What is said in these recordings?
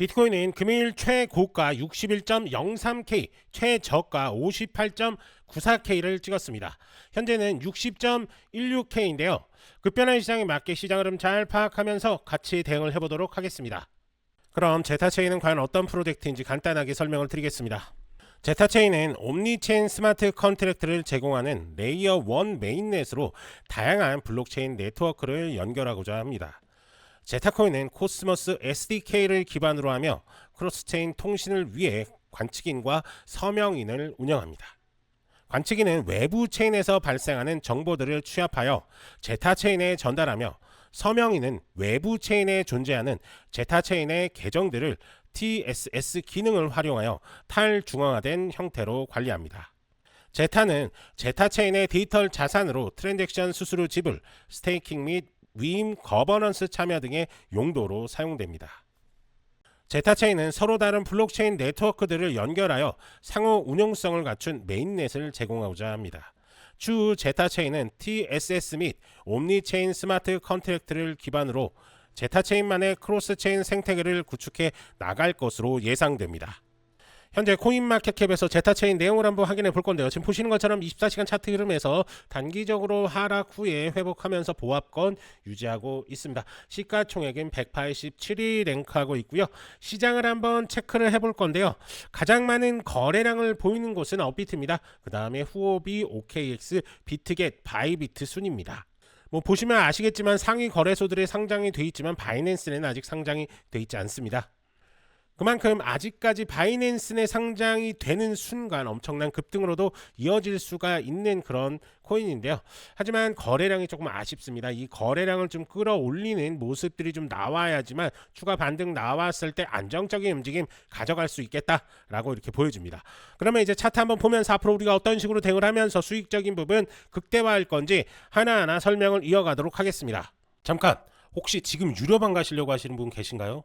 비트코인은 금일 최고가 61.03K, 최저가 58.94K를 찍었습니다. 현재는 60.16K인데요. 급변한 시장에 맞게 시장 흐름 잘 파악하면서 같이 대응을 해보도록 하겠습니다. 그럼 제타체인은 과연 어떤 프로젝트인지 간단하게 설명을 드리겠습니다. 제타체인은 옴니체인 스마트 컨트랙트를 제공하는 레이어 1 메인넷으로 다양한 블록체인 네트워크를 연결하고자 합니다. 제타코인은 코스모스 SDK를 기반으로 하며 크로스체인 통신을 위해 관측인과 서명인을 운영합니다. 관측인은 외부 체인에서 발생하는 정보들을 취합하여 제타 체인에 전달하며 서명인은 외부 체인에 존재하는 제타 체인의 계정들을 TSS 기능을 활용하여 탈중앙화된 형태로 관리합니다. 제타는 제타 체인의 디지털 자산으로 트랜잭션 수수료 지불, 스테이킹 및 위임 거버넌스 참여 등의 용도로 사용됩니다. 제타체인은 서로 다른 블록체인 네트워크들을 연결하여 상호 운용성을 갖춘 메인넷을 제공하고자 합니다. 추후 제타체인은 TSS 및 옴니체인 스마트 컨트랙트를 기반으로 제타체인만의 크로스체인 생태계를 구축해 나갈 것으로 예상됩니다. 현재 코인마켓캡에서 제타체인 내용을 한번 확인해 볼 건데요. 지금 보시는 것처럼 24시간 차트 흐름에서 단기적으로 하락 후에 회복하면서 보합권 유지하고 있습니다. 시가총액은 187위 랭크하고 있고요. 시장을 한번 체크를 해볼 건데요. 가장 많은 거래량을 보이는 곳은 업비트입니다. 그 다음에 후오비, OKX, 비트겟, 바이비트 순입니다. 뭐 보시면 아시겠지만 상위 거래소들의 상장이 돼 있지만 바이낸스는 아직 상장이 돼 있지 않습니다. 그만큼 아직까지 바이낸스 내 상장이 되는 순간 엄청난 급등으로도 이어질 수가 있는 그런 코인인데요. 하지만 거래량이 조금 아쉽습니다. 이 거래량을 좀 끌어올리는 모습들이 좀 나와야지만 추가 반등 나왔을 때 안정적인 움직임 가져갈 수 있겠다라고 이렇게 보여줍니다. 그러면 이제 차트 한번 보면서 앞으로 우리가 어떤 식으로 대응을 하면서 수익적인 부분 극대화할 건지 하나하나 설명을 이어가도록 하겠습니다. 잠깐 혹시 지금 유료방 가시려고 하시는 분 계신가요?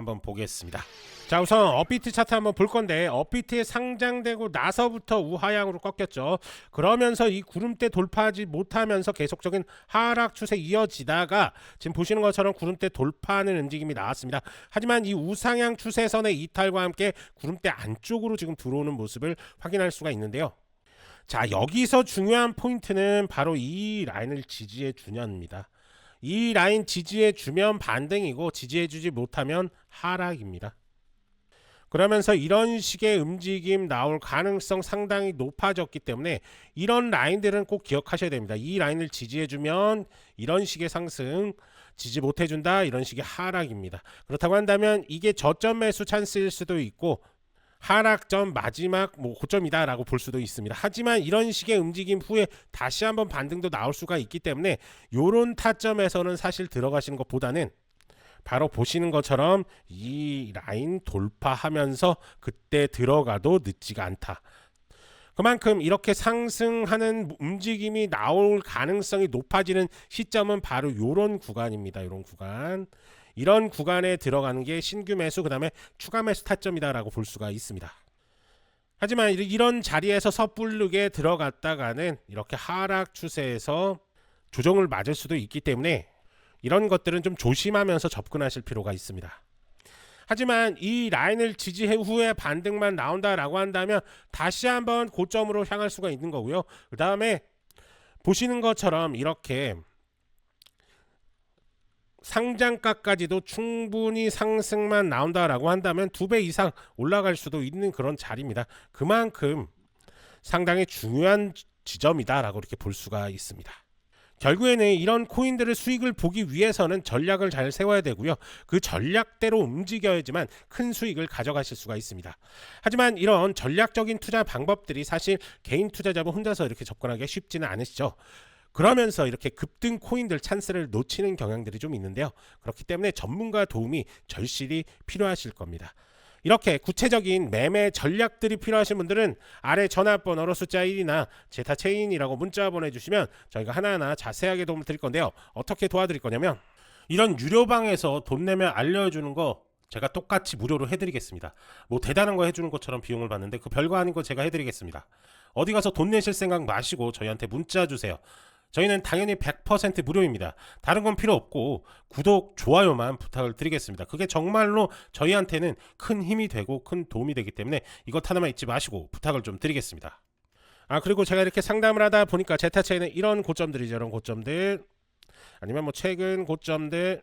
한번 보겠습니다. 자 우선 업비트 차트 한번 볼 건데 업비트에 상장되고 나서부터 우하향으로 꺾였죠. 그러면서 이 구름대 돌파하지 못하면서 계속적인 하락 추세 이어지다가 지금 보시는 것처럼 구름대 돌파하는 움직임이 나왔습니다. 하지만 이 우상향 추세선의 이탈과 함께 구름대 안쪽으로 지금 들어오는 모습을 확인할 수가 있는데요. 자 여기서 중요한 포인트는 바로 이 라인을 지지해 주냐입니다. 이 라인 지지해 주면 반등이고 지지해 주지 못하면 하락입니다. 그러면서 이런 식의 움직임 나올 가능성 상당히 높아졌기 때문에 이런 라인들은 꼭 기억하셔야 됩니다. 이 라인을 지지해주면 이런 식의 상승, 지지 못해준다 이런 식의 하락입니다. 그렇다고 한다면 이게 저점 매수 찬스일 수도 있고 하락점 마지막 뭐 고점이다라고 볼 수도 있습니다. 하지만 이런 식의 움직임 후에 다시 한번 반등도 나올 수가 있기 때문에 이런 타점에서는 사실 들어가시는 것보다는 바로 보시는 것처럼 이 라인 돌파하면서 그때 들어가도 늦지가 않다. 그만큼 이렇게 상승하는 움직임이 나올 가능성이 높아지는 시점은 바로 이런 구간입니다. 이런 구간. 이런 구간에 들어가는 게 신규 매수 그다음에 추가 매수 타점이다라고 볼 수가 있습니다. 하지만 이런 자리에서 섣부르게 들어갔다가는 이렇게 하락 추세에서 조정을 맞을 수도 있기 때문에 이런 것들은 좀 조심하면서 접근하실 필요가 있습니다. 하지만 이 라인을 지지해 후에 반등만 나온다라고 한다면 다시 한번 고점으로 향할 수가 있는 거고요. 그 다음에 보시는 것처럼 이렇게 상장가까지도 충분히 상승만 나온다라고 한다면 두 배 이상 올라갈 수도 있는 그런 자리입니다. 그만큼 상당히 중요한 지점이다라고 이렇게 볼 수가 있습니다. 결국에는 이런 코인들의 수익을 보기 위해서는 전략을 잘 세워야 되고요. 그 전략대로 움직여야지만 큰 수익을 가져가실 수가 있습니다. 하지만 이런 전략적인 투자 방법들이 사실 개인 투자자분 혼자서 이렇게 접근하기 쉽지는 않으시죠. 그러면서 이렇게 급등 코인들 찬스를 놓치는 경향들이 좀 있는데요. 그렇기 때문에 전문가 도움이 절실히 필요하실 겁니다. 이렇게 구체적인 매매 전략들이 필요하신 분들은 아래 전화번호로 숫자 1이나 제타 체인이라고 문자 보내주시면 저희가 하나하나 자세하게 도움을 드릴 건데요. 어떻게 도와드릴 거냐면 이런 유료방에서 돈 내면 알려주는 거 제가 똑같이 무료로 해드리겠습니다. 뭐 대단한 거 해주는 것처럼 비용을 받는데 그 별거 아닌 거 제가 해드리겠습니다. 어디 가서 돈 내실 생각 마시고 저희한테 문자 주세요. 저희는 당연히 100% 무료입니다. 다른 건 필요 없고 구독, 좋아요만 부탁을 드리겠습니다. 그게 정말로 저희한테는 큰 힘이 되고 큰 도움이 되기 때문에 이것 하나만 잊지 마시고 부탁을 좀 드리겠습니다. 아 그리고 제가 이렇게 상담을 하다 보니까 제타체에는 이런 고점들이죠. 이런 고점들 아니면 뭐 최근 고점들